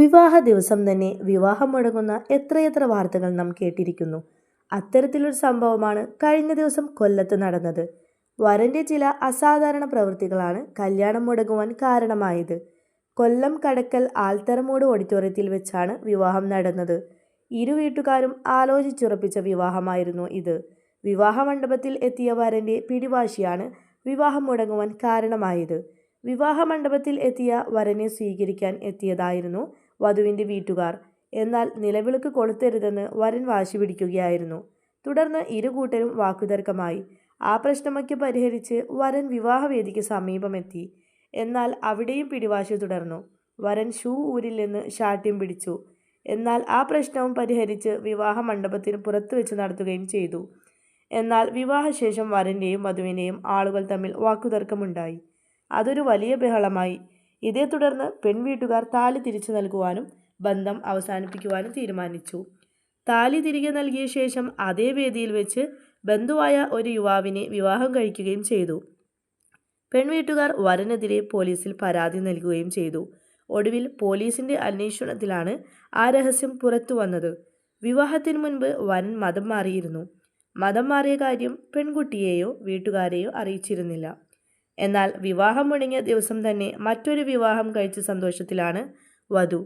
വിവാഹ ദിവസം തന്നെ വിവാഹം മുടങ്ങുന്ന എത്രയെത്ര വാർത്തകൾ നാം കേട്ടിരിക്കുന്നു. അത്തരത്തിലൊരു സംഭവമാണ് കഴിഞ്ഞ ദിവസം കൊല്ലത്ത് നടന്നത്. വരന്റെ ചില അസാധാരണ പ്രവൃത്തികളാണ് കല്യാണം മുടങ്ങുവാൻ കാരണമായത്. കൊല്ലം കടക്കൽ ആൽത്തറമൂട് ഓഡിറ്റോറിയത്തിൽ വെച്ചാണ് വിവാഹം നടന്നത്. ഇരു വീട്ടുകാരും ആലോചിച്ചുറപ്പിച്ച വിവാഹമായിരുന്നു ഇത്. വിവാഹ മണ്ഡപത്തിൽ എത്തിയ വരന്റെ പിടിവാശിയാണ് വിവാഹം മുടങ്ങുവാൻ കാരണമായത്. വിവാഹ മണ്ഡപത്തിൽ എത്തിയ വരനെ സ്വീകരിക്കാൻ എത്തിയതായിരുന്നു വധുവിന്റെ വീട്ടുകാർ. എന്നാൽ നിലവിളക്ക് കൊളുത്തരുതെന്ന് വരൻ വാശി പിടിക്കുകയായിരുന്നു. തുടർന്ന് ഇരുകൂട്ടരും വാക്കുതർക്കമായി. ആ പ്രശ്നമൊക്കെ പരിഹരിച്ച് വരൻ വിവാഹവേദിക്ക് സമീപമെത്തി. എന്നാൽ അവിടെയും പിടിവാശി തുടർന്നു. വരൻ ഷൂ ഊരിൽ നിന്ന് ശാഠ്യം പിടിച്ചു. എന്നാൽ ആ പ്രശ്നവും പരിഹരിച്ച് വിവാഹ മണ്ഡപത്തിന് പുറത്തു വെച്ച് നടത്തുകയും ചെയ്തു. എന്നാൽ വിവാഹശേഷം വരന്റെയും വധുവിന്റെയും ആളുകൾ തമ്മിൽ വാക്കുതർക്കമുണ്ടായി. അതൊരു വലിയ ബഹളമായി. ഇതേ തുടർന്ന് പെൺവീട്ടുകാർ താലി തിരിച്ചു നൽകുവാനും ബന്ധം അവസാനിപ്പിക്കുവാനും തീരുമാനിച്ചു. താലി തിരികെ നൽകിയ ശേഷം അതേ വേദിയിൽ വെച്ച് ബന്ധുവായ ഒരു യുവാവിനെ വിവാഹം കഴിക്കുകയും ചെയ്തു. പെൺവീട്ടുകാർ വരനെതിരെ പോലീസിൽ പരാതി നൽകുകയും ചെയ്തു. ഒടുവിൽ പോലീസിന്റെ അന്വേഷണത്തിലാണ് ആ രഹസ്യം പുറത്തു വന്നത്. വിവാഹത്തിന് മുൻപ് വരൻ മതം മാറിയിരുന്നു. മതം മാറിയ കാര്യം പെൺകുട്ടിയെയോ വീട്ടുകാരെയോ അറിയിച്ചിരുന്നില്ല. എന്നാൽ വിവാഹം മുടങ്ങിയ ദിവസം തന്നെ മറ്റൊരു വിവാഹം കഴിച്ച സന്തോഷത്തിലാണ് വധു.